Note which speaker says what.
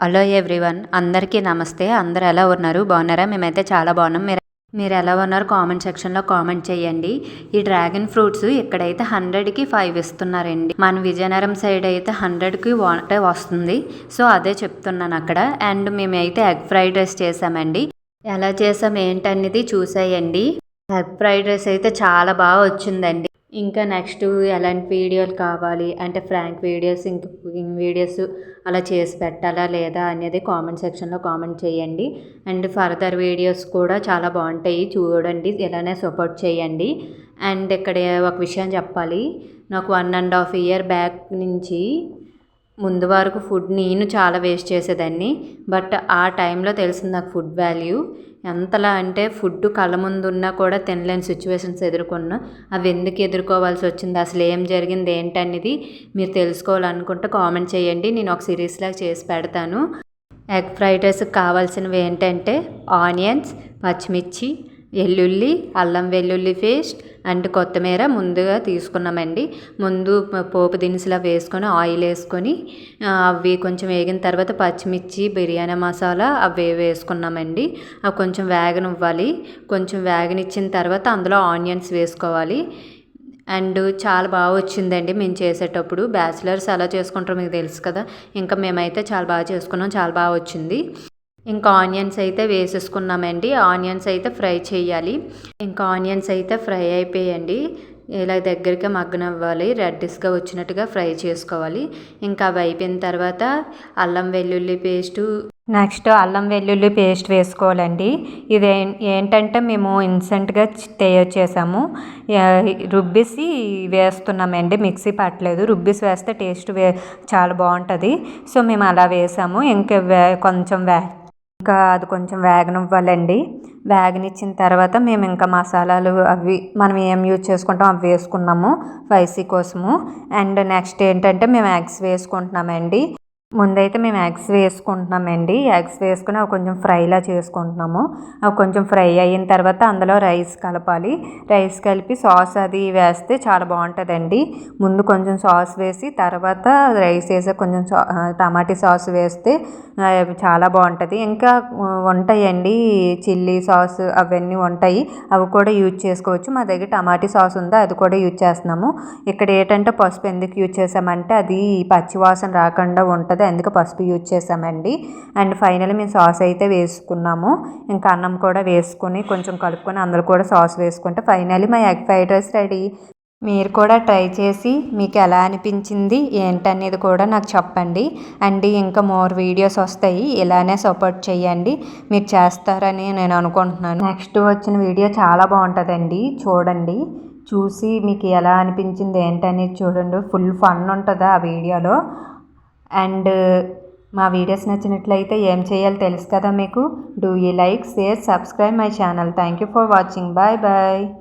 Speaker 1: Hello everyone అందరికీ నమస్తే. అందరు ఎలా ఉన్నారు? బాగున్నారా? మేమైతే చాలా బాగున్నాం. మీరు మీరు ఎలా ఉన్నారు? కామెంట్ సెక్షన్లో కామెంట్ చేయండి. ఈ డ్రాగన్ ఫ్రూట్స్ ఇక్కడైతే హండ్రెడ్కి ఫైవ్ ఇస్తున్నారండి. మన విజయనగరం సైడ్ అయితే హండ్రెడ్కి వాటే వస్తుంది. సో అదే చెప్తున్నాను అక్కడ. అండ్ మేమైతే ఎగ్ ఫ్రైడ్ రైస్ చేసామండి. ఎలా చేసాం ఏంటనేది చూసేయండి. ఎగ్ ఫ్రైడ్ రైస్ అయితే చాలా బాగా వచ్చిందండి. ఇంకా నెక్స్ట్ ఎలాంటి వీడియోలు కావాలి? అంటే ఫ్రాంక్ వీడియోస్ ఇంకా కుకింగ్ వీడియోస్ అలా చేసి పెట్టాలా లేదా అనేది కామెంట్ సెక్షన్లో కామెంట్ చేయండి. అండ్ ఫర్దర్ వీడియోస్ కూడా చాలా బాగుంటాయి. చూడండి ఇలానే సపోర్ట్ చేయండి. అండ్ ఇక్కడ ఒక విషయం చెప్పాలి. నాకు one and half year back నుంచి ముందు వరకు ఫుడ్ నేను చాలా వేస్ట్ చేసేదాన్ని. బట్ ఆ టైంలో తెలిసింది నాకు ఫుడ్ వాల్యూ. ఎంతలా అంటే ఫుడ్ కళ్ళ ముందు ఉన్నా కూడా తినలేని సిచ్యువేషన్స్ ఎదుర్కొన్నా. అవి ఎందుకు ఎదుర్కోవాల్సి వచ్చింది? అసలు ఏం జరిగింది? ఏంటనేది మీరు తెలుసుకోవాలనుకుంటే కామెంట్ చేయండి. నేను ఒక సిరీస్లాగా చేసి పెడతాను. ఎగ్ ఫ్రైడ్ రైస్కి కావాల్సినవి ఏంటంటే ఆనియన్స్ పచ్చిమిర్చి వెల్లుల్లి అల్లం వెల్లుల్లి పేస్ట్ అండ్ కొత్తిమీర ముందుగా తీసుకున్నామండి. ముందు పోపు దినుసులు వేసుకొని ఆయిల్ వేసుకొని అవి కొంచెం వేగిన తర్వాత పచ్చిమిర్చి బిర్యానీ మసాలా అవి వేసుకున్నామండి. అవి కొంచెం వేగనివ్వాలి. కొంచెం వేగనిచ్చిన తర్వాత అందులో ఆనియన్స్ వేసుకోవాలి. అండ్ చాలా బాగా వచ్చిందండి మేము చేసేటప్పుడు. బ్యాచిలర్స్ ఎలా చేసుకుంటారో మీకు తెలుసు కదా. ఇంకా మేమైతే చాలా బాగా చేసుకున్నాం చాలా బాగా వచ్చింది. ఇంకా ఆనియన్స్ అయితే వేసేసుకున్నామండి. ఆనియన్స్ అయితే ఫ్రై చేయాలి. ఇంకా ఆనియన్స్ అయితే ఫ్రై అయిపోయండి. ఇలా దగ్గరికి మగ్గనవ్వాలి. రెడ్డిస్గా వచ్చినట్టుగా ఫ్రై చేసుకోవాలి. ఇంకా అవి అయిపోయిన తర్వాత అల్లం వెల్లుల్లి పేస్టు. నెక్స్ట్ అల్లం వెల్లుల్లి పేస్ట్ వేసుకోవాలండి. ఇది ఏంటంటే మేము ఇన్సెంట్గా తయారు చేసాము. రుబ్బిసి వేస్తున్నామండి. మిక్సీ పట్టలేదు. రుబ్బిసి వేస్తే టేస్ట్ వే చాలా బాగుంటుంది. సో మేము అలా వేసాము. ఇంకా వే కొంచెం వే ఇంకా అది కొంచెం వేగనివ్వాలండి. వేగనిచ్చిన తర్వాత మేము ఇంకా మసాలాలు అవి మనం ఏం యూజ్ చేసుకుంటాం అవి వేసుకున్నాము స్పైసీ కోసము. అండ్ నెక్స్ట్ ఏంటంటే మేము ఎగ్స్ వేసుకుంటున్నామండి. ముందైతే మేము ఎగ్స్ వేసుకుంటున్నామండి. ఎగ్స్ వేసుకుని అవి కొంచెం ఫ్రైలా చేసుకుంటున్నాము. అవి కొంచెం ఫ్రై అయిన తర్వాత అందులో రైస్ కలపాలి. రైస్ కలిపి సాస్ అది వేస్తే చాలా బాగుంటుందండి. ముందు కొంచెం సాస్ వేసి తర్వాత రైస్ వేసే కొంచెం టమాటీ సాస్ వేస్తే చాలా బాగుంటుంది. ఇంకా ఉంటాయండి చిల్లీ సాస్ అవన్నీ ఉంటాయి. అవి కూడా యూజ్ చేసుకోవచ్చు. మా దగ్గర టమాటీ సాస్ ఉందో అది కూడా యూజ్ చేస్తున్నాము. ఇక్కడ ఏంటంటే పసుపు ఎందుకు యూజ్ చేసామంటే అది పచ్చివాసన రాకుండా ఉంటుంది. కదా అందుకే పసుపు యూజ్ చేసామండి అండ్ ఫైనల్ మేము సాస్ అయితే వేసుకున్నాము. ఇంకా అన్నం కూడా వేసుకొని కొంచెం కలుపుకొని అందులో కూడా సాస్ వేసుకుంటే ఫైనల్ మా ఎగ్ ఫ్రైడ్ రైస్ రెడీ మీరు కూడా ట్రై చేసి మీకు ఎలా అనిపించింది ఏంటనేది కూడా నాకు చెప్పండి. అండ్ ఇంకా మోర్ వీడియోస్ వస్తాయి ఇలానే సపోర్ట్ చేయండి. మీరు చేస్తారని నేను అనుకుంటున్నాను. నెక్స్ట్ వచ్చిన వీడియో చాలా బాగుంటుందండి. చూడండి. చూసి మీకు ఎలా అనిపించింది ఏంటనేది చూడండి. ఫుల్ ఫన్ ఉంటుంది ఆ వీడియోలో అండ్ మా వీడియోస్ నచ్చినట్లయితే ఏం చేయాలో తెలుసు కదా మీకు. Do you like share subscribe my channel thank you for watching bye bye